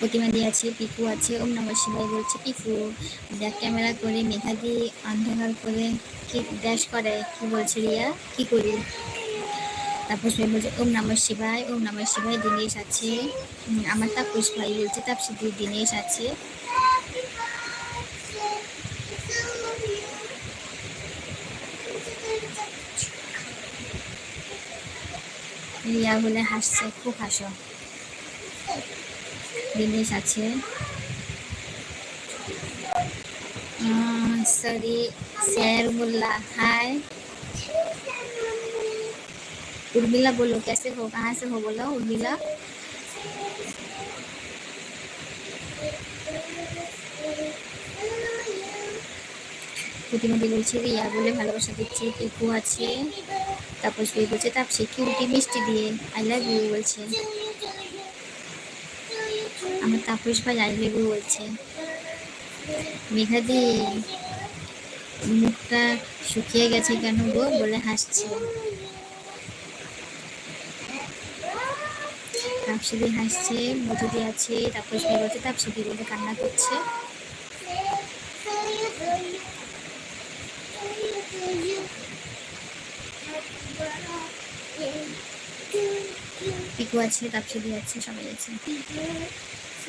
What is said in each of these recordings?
প্রতিমা দিয়ে আছে, পিকু আছে, ওম নমঃ শিবাই বলছে, পিকু ব্যাক ক্যামেরা করে মেঘা দিয়ে অন্ধকার করে কি ড্যাশ করে, কি বলছে রিয়া? কি করি? তারপর সে বলছে, ওম নমঃ শিবায়, ওম নমঃ শিবায়, দিনেশ আছে। আমার তাপস ভাই বলছে, তাপসিদি, দিনেশ আছে। রিয়া বলে, হাসছে, খুব হাসো। দিনেশ আছে सॉरी शेर मुल्ला हाय उर्मिला बोलो कैसे हो कहाँ से हो बोलो उर्मिला প্রতিমতি বলছে রিয়া বলে ভালোবাসা দিচ্ছে পিকু আছে তাপস ভাই বলছে তাপসে কিউটি মিষ্টি দিয়ে আই লাভ ইউ বলছে আমার তাপস ভাই লাভ বলছে। মেঘাদি মুখটা শুকিয়ে গেছে কেন গো? বলে হাসছে। তাপসিদি হাসছে মধুদি আছে, তাপস ভাই বলছে, তাপসিদি বলে কান্না করছে। পিকু আছে, তাপসিদি আছে, সবাই আছে।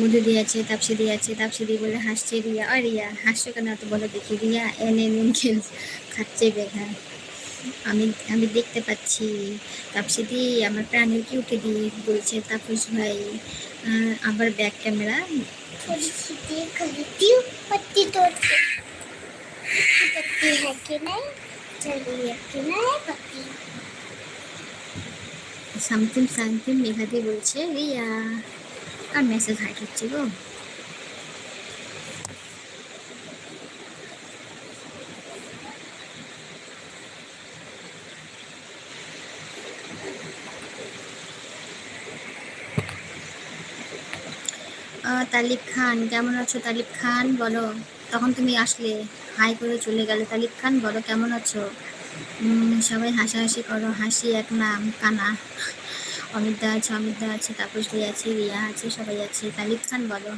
মধু দিয়ে আছে তাপসি দিয়ে আছে তাপসি দিয়ে বলে হাসছে রিয়া। আর রিয়া, হাসছো কেন? অত বলে দেখি রিয়া এনে নুন খেল খাচ্ছে বেঘা। আমি আমি দেখতে পাচ্ছি। তাপসি দি, আমার প্রাণের কি উঠে দিই বলছে তাপস ভাই। আবার ব্যাক ক্যামেরা। সামথিং সামথিং মেঘাদি বলছে, রিয়া আর মেসেজ হাইট হচ্ছে গো। তালিব খান, কেমন আছো তালিব খান? বলো, তখন তুমি আসলে হাই করে চলে গেলে। তালিব খান, বলো, কেমন আছো? সবাই হাসাহাসি করো, হাসি এক নাম, কানা। অমিতদা আছে অমিতদা আছে তাপস ভাই আছে রিয়া আছে সবাই আছে। তালিব খান বলো।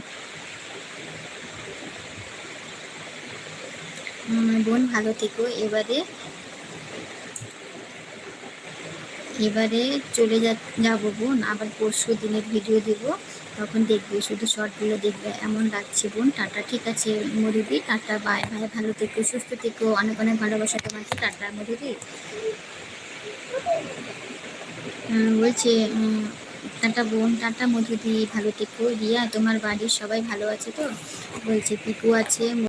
বোন ভালো থেকো। এবারে এবারে চলে যাব বোন। আবার পরশু দিনের ভিডিও দেব। তখন দেখবে শুধু শর্টগুলো দেখবে। এমন রাখছি বোন। টাটা ঠিক আছে মধুদি টাটা বাই ভাই ভালো থেকো সুস্থ থেকো। অনেক অনেক ভালোবাসা তোমাকে। টাটা আহ, বলছে টাটা বোন, টাটা দিয়ে ভালো থেকো। রিয়া, তোমার বাড়ির সবাই ভালো আছে তো? বলছে পিকু আছে